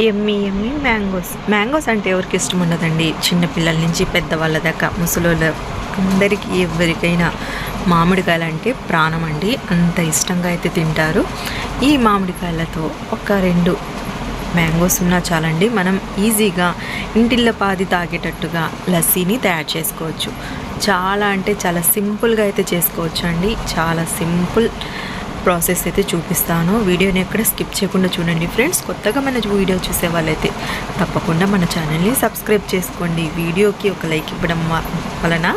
ఎమ్మి ఎమ్మి. Mangoes. Mangoes అంటే ఎవరికి ఇష్టం ఉండదండి? చిన్నపిల్లల నుంచి పెద్దవాళ్ళ దాకా. ముసలోళ్ళ అందరికీ ఎవరికైనా మామిడికాయలు అంటే ప్రాణం అండి అంత ఇష్టంగా అయితే తింటారు. ఈ మామిడికాయలతో ఒక రెండు మ్యాంగోస్ ఉన్నా చాలండి. మనం ఈజీగా ఇంటిల్ల పాది తాగేటట్టుగా లస్సీని తయారు చేసుకోవచ్చు. చాలా అంటే చాలా సింపుల్గా అయితే చేసుకోవచ్చు అండి చాలా సింపుల్ ప్రాసెస్ అయితే చూపిస్తాను. వీడియోని ఎక్కడ స్కిప్ చేయకుండా చూడండి ఫ్రెండ్స్. కొత్తగా మన వీడియో చూసే వాళ్ళైతే తప్పకుండా మన ఛానల్ని సబ్స్క్రైబ్ చేసుకోండి. వీడియోకి ఒక లైక్ ఇవ్వడం వలన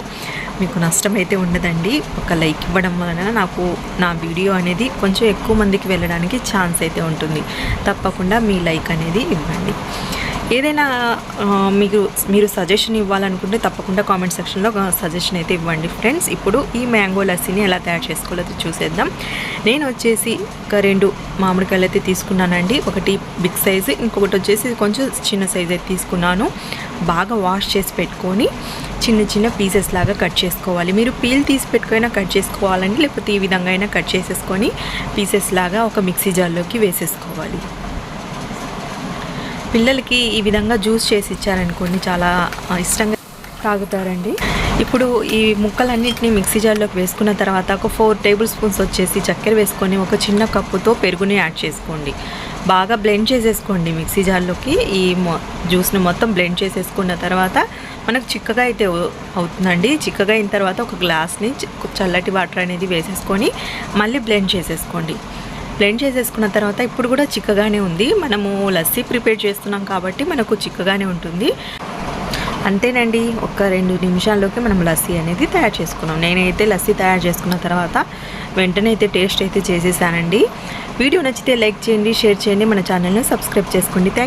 మీకు నష్టం అయితే ఉండదండి. ఒక లైక్ ఇవ్వడం వలన నాకు నా వీడియో అనేది కొంచెం ఎక్కువ మందికి వెళ్ళడానికి ఛాన్స్ అయితే ఉంటుంది. తప్పకుండా మీ లైక్ అనేది ఇవ్వండి. ఏదైనా మీకు మీరు సజెషన్ ఇవ్వాలనుకుంటే తప్పకుండా కామెంట్ సెక్షన్లో సజెషన్ అయితే ఇవ్వండి ఫ్రెండ్స్ ఇప్పుడు ఈ మ్యాంగో లస్సీని ఎలా తయారు చేసుకోవాలో చూసేద్దాం. నేను వచ్చేసి ఒక రెండు మామిడికాయలు అయితే తీసుకున్నానండి. ఒకటి బిగ్ సైజు ఇంకొకటి వచ్చేసి కొంచెం చిన్న సైజ్ అయితే తీసుకున్నాను. బాగా వాష్ చేసి పెట్టుకొని చిన్న చిన్న పీసెస్ లాగా కట్ చేసుకోవాలి. మీరు పీల్ తీసి పెట్టుకైనా కట్ చేసుకోవాలండి లేకపోతే ఈ విధంగా అయినా కట్ చేసేసుకొని పీసెస్ లాగా ఒక మిక్సీ జార్లోకి వేసేసుకోవాలి. పిల్లలకి ఈ విధంగా జ్యూస్ చేసి ఇచ్చారనుకోండి చాలా ఇష్టంగా తాగుతారండి. ఇప్పుడు ఈ ముక్కలన్నిటిని మిక్సీ జార్లోకి వేసుకున్న తర్వాత ఒక ఫోర్ టేబుల్ స్పూన్స్ వచ్చేసి చక్కెర వేసుకొని ఒక చిన్న కప్పుతో పెరుగుని యాడ్ చేసుకోండి. బాగా బ్లెండ్ చేసేసుకోండి మిక్సీ జార్లోకి. ఈ మొ జ్యూస్ని మొత్తం బ్లెండ్ చేసేసుకున్న తర్వాత మనకు చిక్కగా అయితే అవుతుందండి. చిక్కగా అయిన తర్వాత ఒక గ్లాస్ని చల్లటి వాటర్ అనేది వేసేసుకొని మళ్ళీ బ్లెండ్ చేసేసుకోండి. బ్లెండ్ చేసేసుకున్న తర్వాత ఇప్పుడు కూడా చిక్కగానే ఉంది. మనము లస్సీ ప్రిపేర్ చేస్తున్నాం కాబట్టి మనకు చిక్కగానే ఉంటుంది. అంతేనండి ఒక రెండు నిమిషాల్లోకి మనం లస్సీ అనేది తయారు చేసుకున్నాం. నేనైతే లస్సీ తయారు చేసుకున్న తర్వాత వెంటనే అయితే టేస్ట్ అయితే చేసేసానండి. వీడియో నచ్చితే లైక్ చేయండి షేర్ చేయండి. మన ఛానల్ని సబ్స్క్రైబ్ చేసుకోండి. థ్యాంక్